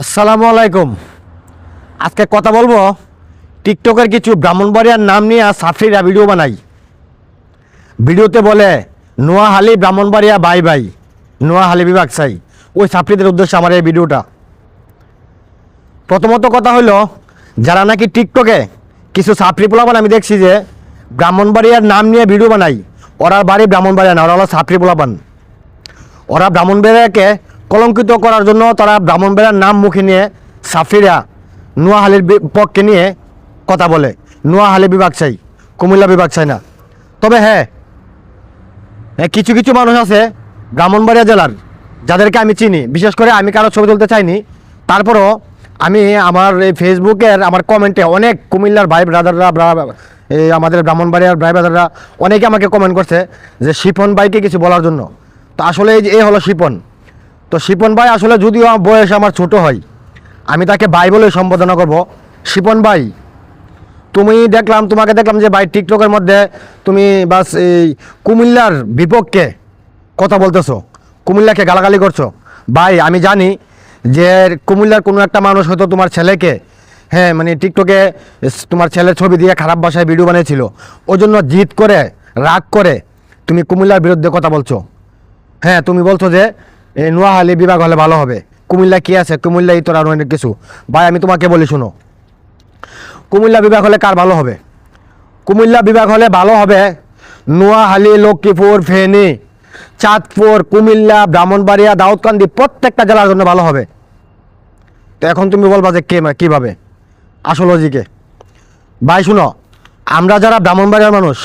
আসসালামু আলাইকুম। আজকে কথা বলব টিকটকের কিছু ব্রাহ্মণবাড়িয়ার নাম নিয়ে আর সাফরিরা ভিডিও বানাই। ভিডিওতে বলে নোয়াহালি ব্রাহ্মণবাড়িয়া, বাই বাই। নোয়াহালি বিভাগ, সাই। ওই সাফরিদের উদ্দেশ্যে আমার এই ভিডিওটা। প্রথমত কথা হলো, যারা নাকি টিকটকে কিছু সাফরি পোলাপান আমি দেখছি যে ব্রাহ্মণবাড়িয়ার নাম নিয়ে ভিডিও বানাই, ওরা বাড়ি ব্রাহ্মণবাড়িয়া না, ওরা হলো সাফরি পোলাপান। ওরা ব্রাহ্মণবেড়াকে কলঙ্কিত করার জন্য তারা ব্রাহ্মণবেড়ার নাম মুখে নিয়ে সাফরিরা নোয়াহালির পক্ষে নিয়ে কথা বলে। নোয়াহালি বিভাগ চাই কুমিল্লা বিভাগ চাই না। তবে হ্যাঁ হ্যাঁ, কিছু কিছু মানুষ আছে ব্রাহ্মণবাড়িয়া জেলার যাদেরকে আমি চিনি। বিশেষ করে আমি কারও ছবি তুলতে চাইনি। তারপরও আমি আমার এই ফেসবুকের আমার কমেন্টে অনেক কুমিল্লার ভাই ব্রাদাররা ব্রা- এই আমাদের ব্রাহ্মণবাড়িয়ার ভাই ব্রাদাররা অনেকে আমাকে কমেন্ট করছে যে শিপন ভাইকে কিছু বলার জন্য। তো আসলে এই হলো শিপন। তো শিপন ভাই, আসলে যদিও বয়স আমার ছোট হয়, আমি তাকে ভাই বলে সম্বোধনা করব। শিপন ভাই, তুমি দেখলাম, তোমাকে দেখলাম যে ভাই টিকটকের মধ্যে তুমি বাস এই কুমিল্লার বিপক্ষে কথা বলতেছো, কুমিল্লাকে গালাগালি করছ। ভাই, আমি জানি যে কুমিল্লার কোনো একটা মানুষ হয়তো তোমার ছেলেকে হ্যাঁ মানে টিকটকে তোমার ছেলের ছবি দিয়ে খারাপ ভাষায় ভিডিও বানিয়েছিল ওই জন্য জিদ করে, রাগ করে তুমি কুমিল্লার বিরুদ্ধে কথা বলছো। হ্যাঁ তুমি বলছো যে এই নোয়াহালি বিভাগ হলে ভালো হবে। কুমিল্লা কি আছে? কুমিল্লা ইতর আর অনেক কিছু। ভাই, আমি তোমাকে বলি, শুনো। কুমিল্লা বিভাগ হলে কার ভালো হবে? কুমিল্লা বিভাগ হলে ভালো হবে নোয়াহালি লক্ষ্মীপুর, ফেনী, চাঁদপুর, কুমিল্লা, ব্রাহ্মণবাড়িয়া, দাউদকান্দি, প্রত্যেকটা জেলার জন্য ভালো হবে। তো এখন তুমি বলবা যে কে কীভাবে? আসল লজিকে ভাই, শুনো, আমরা যারা ব্রাহ্মণবাড়িয়ার মানুষ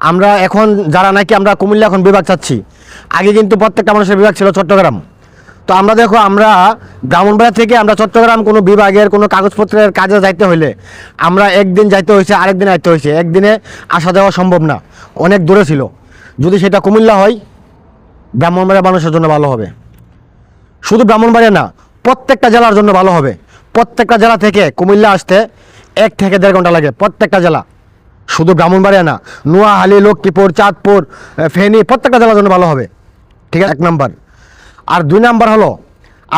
আমরা এখন, যারা নাকি আমরা কুমিল্লা এখন বিভাগ চাচ্ছি, আগে কিন্তু প্রত্যেকটা মানুষের বিভাগ ছিল চট্টগ্রাম। তো আমরা দেখো, আমরা ব্রাহ্মণবাড়িয়া থেকে আমরা চট্টগ্রাম কোনো বিভাগের, কোনো কাগজপত্রের কাজে যাইতে হইলে আমরা একদিন যাইতে হয়েছে আরেকদিন আইতে হয়েছে একদিনে আসা যাওয়া সম্ভব না, অনেক দূরে ছিল। যদি সেটা কুমিল্লা হয় ব্রাহ্মণবাড়িয়া মানুষের জন্য ভালো হবে। শুধু ব্রাহ্মণবাড়িয়া না, প্রত্যেকটা জেলার জন্য ভালো হবে। প্রত্যেকটা জেলা থেকে কুমিল্লা আসতে এক থেকে দেড় ঘণ্টা লাগে, প্রত্যেকটা জেলা। শুধু ব্রাহ্মণবাড়িয়া না নোয়াহালি লক্ষ্মীপুর, চাঁদপুর ফেনী, প্রত্যেকটা জেলার জন্য ভালো হবে। ঠিক আছে? এক নাম্বার। আর দুই নাম্বার হলো,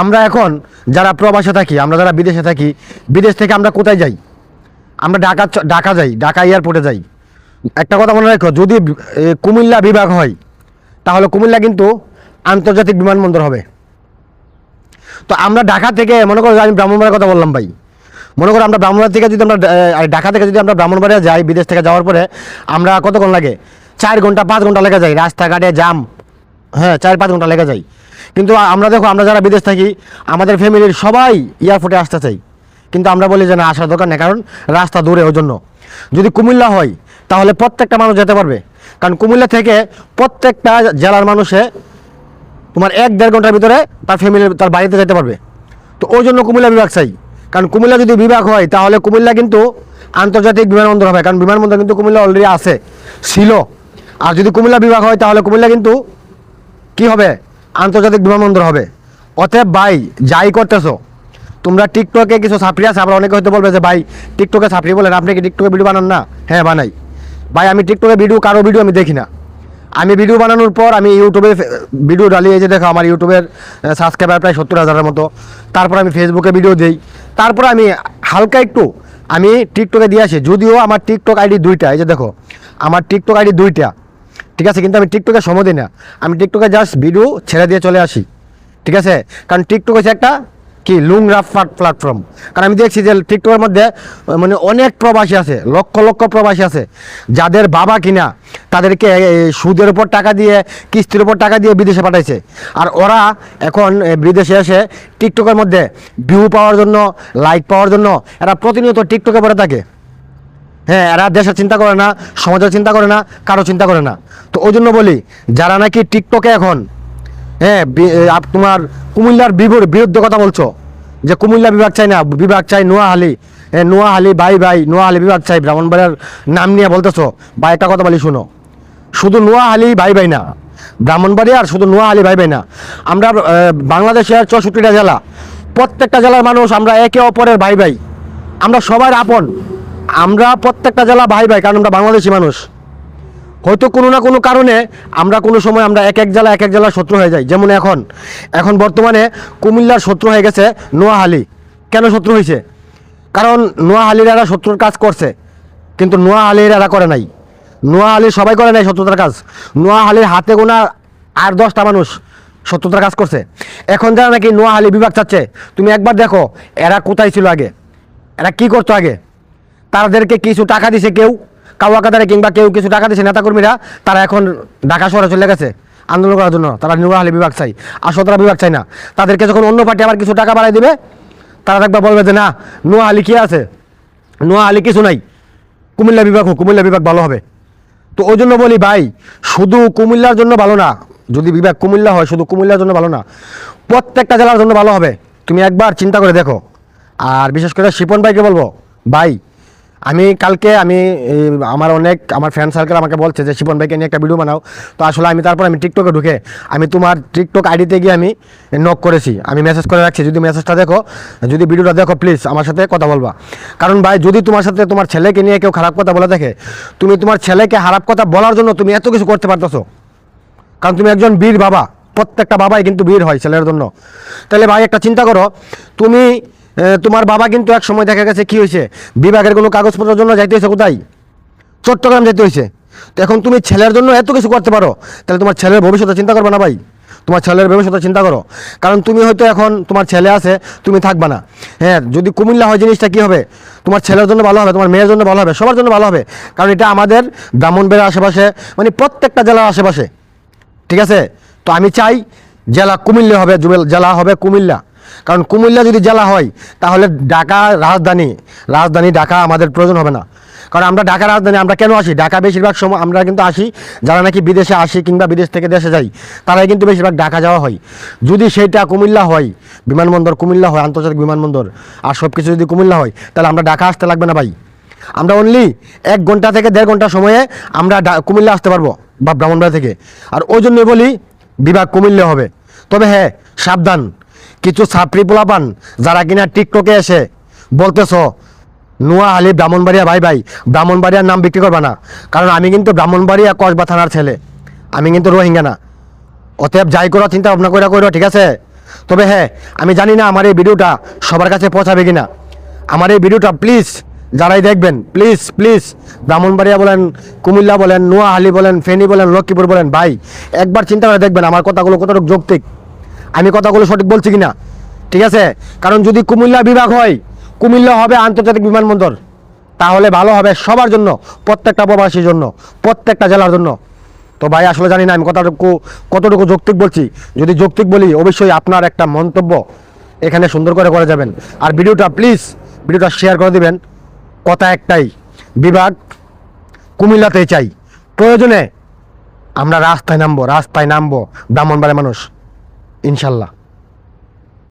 আমরা এখন যারা প্রবাসে থাকি, আমরা যারা বিদেশে থাকি, বিদেশ থেকে আমরা কোথায় যাই? আমরা ঢাকা ঢাকা যাই, ঢাকা এয়ারপোর্টে যাই। একটা কথা মনে রাখো, যদি কুমিল্লা বিভাগ হয়, তাহলে কুমিল্লা কিন্তু আন্তর্জাতিক বিমানবন্দর হবে। তো আমরা ঢাকা থেকে, মনে করো আমি ব্রাহ্মণবাড়ির কথা বললাম ভাই মনে করো আমরা ব্রাহ্মণবাড়ি থেকে যদি আমরা ঢাকা থেকে যদি আমরা ব্রাহ্মণবাড়িয়া যাই, বিদেশ থেকে যাওয়ার পরে, আমরা কতক্ষণ লাগে? চার ঘণ্টা, পাঁচ ঘণ্টা লেগে যাই রাস্তাঘাটে জাম হ্যাঁ চার পাঁচ ঘণ্টা লেগে যাই কিন্তু আমরা দেখো, আমরা যারা বিদেশ থাকি, আমাদের ফ্যামিলির সবাই এয়ারপোর্টে আসতে চাই। কিন্তু আমরা বলি যে না, আসার দরকার নেই, কারণ রাস্তা দূরে, ওই জন্য। যদি কুমিল্লা হয়, তাহলে প্রত্যেকটা মানুষ যেতে পারবে। কারণ কুমিল্লা থেকে প্রত্যেকটা জেলার মানুষে তোমার এক দেড় ঘণ্টার ভিতরে তার ফ্যামিলি তার বাড়িতে যেতে পারবে। তো ওই জন্য কুমিল্লা বিভাগ চাই। কারণ কুমিল্লা যদি বিভাগ হয়, তাহলে কুমিল্লা কিন্তু আন্তর্জাতিক বিমানবন্দর হবে। কারণ বিমানবন্দর কিন্তু কুমিল্লা অলরেডি আছে, ছিল। আর যদি কুমিল্লা বিভাগ হয়, তাহলে কুমিল্লা কিন্তু কি হবে? আন্তর্জাতিক বিমানবন্দর হবে। অতএব ভাই, যাই করতেছো, তোমরা টিকটকে কিছু ছাপড়ি আছে? আবার অনেকে হয়তো বলবে যে, ভাই টিকটকে ছাপড়ি বলেন, আপনি কি টিকটকে ভিডিও বানান না? হ্যাঁ বানাই। ভাই, আমি টিকটকে ভিডিও কারও ভিডিও আমি দেখি না। আমি ভিডিও বানানোর পর আমি ইউটিউবে ভিডিও ডালি এই যে দেখো, আমার ইউটিউবের সাবস্ক্রাইবার প্রায় সত্তর হাজারের মতো। তারপর আমি ফেসবুকে ভিডিও দিই। তারপর আমি হালকা একটু, আমি টিকটকে দিয়ে আসি। যদিও আমার টিকটক আইডি দুইটা, এই যে দেখো, আমার টিকটক আইডি দুইটা, ঠিক আছে? কিন্তু আমি টিকটকে সময় দিই না। আমি টিকটকে জাস্ট ভিডিও ছেড়ে দিয়ে চলে আসি, ঠিক আছে? কারণ টিকটক হচ্ছে একটা কি? লুং রাফ প্ল্যাটফর্ম কারণ আমি দেখছি যে টিকটকের মধ্যে মানে অনেক প্রবাসী আছে, লক্ষ লক্ষ প্রবাসী আছে, যাদের বাবা কিনা, তাদেরকে সুদের উপর টাকা দিয়ে, কিস্তির উপর টাকা দিয়ে বিদেশে পাঠাইছে। আর ওরা এখন বিদেশে এসে টিকটকের মধ্যে ভিউ পাওয়ার জন্য লাইক পাওয়ার জন্য, এরা প্রতিনিয়ত টিকটকে পড়ে থাকে। হ্যাঁ এরা দেশের চিন্তা করে না, সমাজের চিন্তা করে না, কারও চিন্তা করে না। তো ওই জন্য বলি, যারা নাকি টিকটকে এখন হ্যাঁ তোমার কুমিল্লার বিভুর বিরুদ্ধে কথা বলছো? যে কুমিল্লা বিভাগ চাই না, বিভাগ চাই নোয়াহালি হ্যাঁ নোয়াহালি ভাই বাই নোয়াহালি বিভাগ চাই ব্রাহ্মণবাড়িয়ার নাম নিয়ে বলতেছো। বা একটা কথা বলি, শুনো। শুধু নোয়াহালি ভাই ভাই না, ব্রাহ্মণবাড়িয়ার শুধু নোয়াহালি ভাই ভাই না। আমরা বাংলাদেশের চৌষট্টিটা জেলা, প্রত্যেকটা জেলার মানুষ আমরা একে অপরের ভাই ভাই আমরা সবার আপন। আমরা প্রত্যেকটা জেলা ভাই ভাই কারণ আমরা বাংলাদেশি মানুষ। হয়তো কোনো না কোনো কারণে আমরা কোনো সময় আমরা এক এক জেলা এক এক জেলার শত্রু হয়ে যাই। যেমন এখন। এখন বর্তমানে কুমিল্লার শত্রু হয়ে গেছে নোয়াহালি কেন শত্রু হয়েছে? কারণ নোয়াহালির এরা শত্রুর কাজ করছে। কিন্তু নোয়াহালির এরা করে নাই। নোয়াহালির সবাই করে নাই শত্রুতার কাজ। নোয়াহালির হাতে গোনা আর দশটা মানুষ শত্রুতার কাজ করছে। এখন যারা নাকি নোয়াহালি বিভাগ চাচ্ছে, তুমি একবার দেখো, এরা কোথায় ছিল আগে? এরা কি করতো আগে? তাদেরকে কিছু টাকা দিছে কেউ। কাওয়াকাদারে কিংবা কেউ কিছু টাকা দিছে, নেতাকর্মীরা, তারা এখন ঢাকা শহরে চলে গেছে আন্দোলন করার জন্য। তারা নোয়াহালি বিভাগ চাই আসলে তারা বিভাগ চাই না। তাদেরকে যখন অন্য পার্টি আবার কিছু টাকা বাড়াই দেবে, তারা একবার বলবে যে, না, নোয়া নোয়াহালি কি আছে? নোয়া নোয়াহালি কিছু নাই। কুমিল্লা বিভাগ হোক, কুমিল্লা বিভাগ ভালো হবে। তো ওই জন্য বলি, ভাই, শুধু কুমিল্লার জন্য ভালো না, যদি বিভাগ কুমিল্লা হয়, শুধু কুমিল্লার জন্য ভালো না, প্রত্যেকটা জেলার জন্য ভালো হবে। তুমি একবার চিন্তা করে দেখো। আর বিশেষ করে শিপন ভাইকে বলব, ভাই আমি কালকে আমি আমার অনেক, আমার ফ্রেন্ড সার্কেল আমাকে বলছে যে, শিপন ভাইকে নিয়ে একটা ভিডিও বানাও। তো আসলে আমি তারপর আমি টিকটকে ঢুকে, আমি তোমার টিকটক আইডিতে গিয়ে আমি নক করেছি। আমি মেসেজ করে রাখছি, যদি মেসেজটা দেখো, যদি ভিডিওটা দেখো প্লিজ আমার সাথে কথা বলবা। কারণ ভাই, যদি তোমার সাথে তোমার ছেলেকে নিয়ে কেউ খারাপ কথা বলে দেখে, তুমি তোমার ছেলেকে খারাপ কথা বলার জন্য তুমি এত কিছু করতে পারতেছো। কারণ তুমি একজন বীর বাবা, প্রত্যেকটা বাবাই কিন্তু বীর হয় ছেলের জন্য। তাহলে ভাই একটা চিন্তা করো, তুমি তোমার বাবা কিন্তু এক সময় দেখা গেছে, কি হয়েছে? বিভাগের কোনো কাগজপত্রের জন্য যাইতে হয়েছে কোথায়? চট্টগ্রাম যেতে হয়েছে। তো এখন তুমি ছেলের জন্য এত কিছু করতে পারো, তাহলে তোমার ছেলের ভবিষ্যতে চিন্তা করবে না ভাই? তোমার ছেলের ভবিষ্যতে চিন্তা করো। কারণ তুমি হয়তো এখন তোমার ছেলে আছে, তুমি থাকবে না। হ্যাঁ যদি কুমিল্লা হয় জিনিসটা কি হবে? তোমার ছেলের জন্য ভালো হবে, তোমার মেয়ের জন্য ভালো হবে, সবার জন্য ভালো হবে। কারণ এটা আমাদের ব্রাহ্মণবেড়ার আশেপাশে মানে প্রত্যেকটা জেলার আশেপাশে। ঠিক আছে? তো আমি চাই জেলা কুমিল্লা হবে জেলা হবে কুমিল্লা। কারণ কুমিল্লা যদি জেলা হয়, তাহলে ঢাকা রাজধানী রাজধানী ঢাকা আমাদের প্রয়োজন হবে না। কারণ আমরা ঢাকা রাজধানী, আমরা কেন আসি? ঢাকা বেশিরভাগ সময় আমরা কিন্তু আসি, যারা নাকি বিদেশে আসি কিংবা বিদেশ থেকে দেশে যাই, তারাই কিন্তু বেশিরভাগ ঢাকা যাওয়া হয়। যদি সেইটা কুমিল্লা হয়, বিমানবন্দর কুমিল্লা হয়, আন্তর্জাতিক বিমানবন্দর, আর সব কিছু যদি কুমিল্লা হয়, তাহলে আমরা ঢাকা আসতে লাগবে না ভাই। আমরা অনলি এক ঘণ্টা থেকে দেড় ঘণ্টা সময়ে আমরা কুমিল্লা আসতে পারব, বা ব্রাহ্মণবাড়ি থেকে। আর ওই জন্যই বলি, বিভাগ কুমিল্লা হবে। তবে হ্যাঁ সাবধান। কিছু ছাত্রী পোলাপান যারা কিনা টিকটকে এসে বলতেছ, নোয়া নোয়াহালি ব্রাহ্মণবাড়িয়া, ভাই ভাই, ব্রাহ্মণবাড়িয়ার নাম বিক্রি করবে না। কারণ আমি কিন্তু ব্রাহ্মণবাড়িয়া কসবা থানার ছেলে। আমি কিন্তু রোহিঙ্গা না। অতএব যাই করো, চিন্তা ভাবনা করে করো ঠিক আছে? তবে হ্যাঁ আমি জানি না আমার এই ভিডিওটা সবার কাছে পৌঁছাবে কিনা। আমার এই ভিডিওটা প্লিজ যারাই দেখবেন, প্লিজ প্লিজ, ব্রাহ্মণবাড়িয়া বলেন, কুমিল্লা বলেন নোয়াহালি বলেন, ফেনী বলেন, লক্ষ্মীপুর বলেন, ভাই, একবার চিন্তা করে দেখবেন আমার কথাগুলো কতটুকু যৌক্তিক। আমি কথাগুলো সঠিক বলছি কিনা? ঠিক আছে? কারণ যদি কুমিল্লা বিভাগ হয়, কুমিল্লা হবে আন্তর্জাতিক বিমানবন্দর। তাহলে ভালো হবে সবার জন্য, প্রত্যেকটা প্রবাসীর জন্য, প্রত্যেকটা জেলার জন্য। তো ভাই, আসলে জানি না, আমি কতটুকু কতটুকু যৌক্তিক বলছি। যদি যৌক্তিক বলি, অবশ্যই আপনার একটা মন্তব্য এখানে সুন্দর করে করে যাবেন। আর ভিডিওটা প্লিজ ভিডিওটা শেয়ার করে দিবেন। কথা একটাই, বিভাগ কুমিল্লাতে চাই। প্রয়োজনে আমরা রাস্তায় নামবো রাস্তায় নামবো, ব্রাহ্মণবাড়ির মানুষ। ইনশাল্লাহ।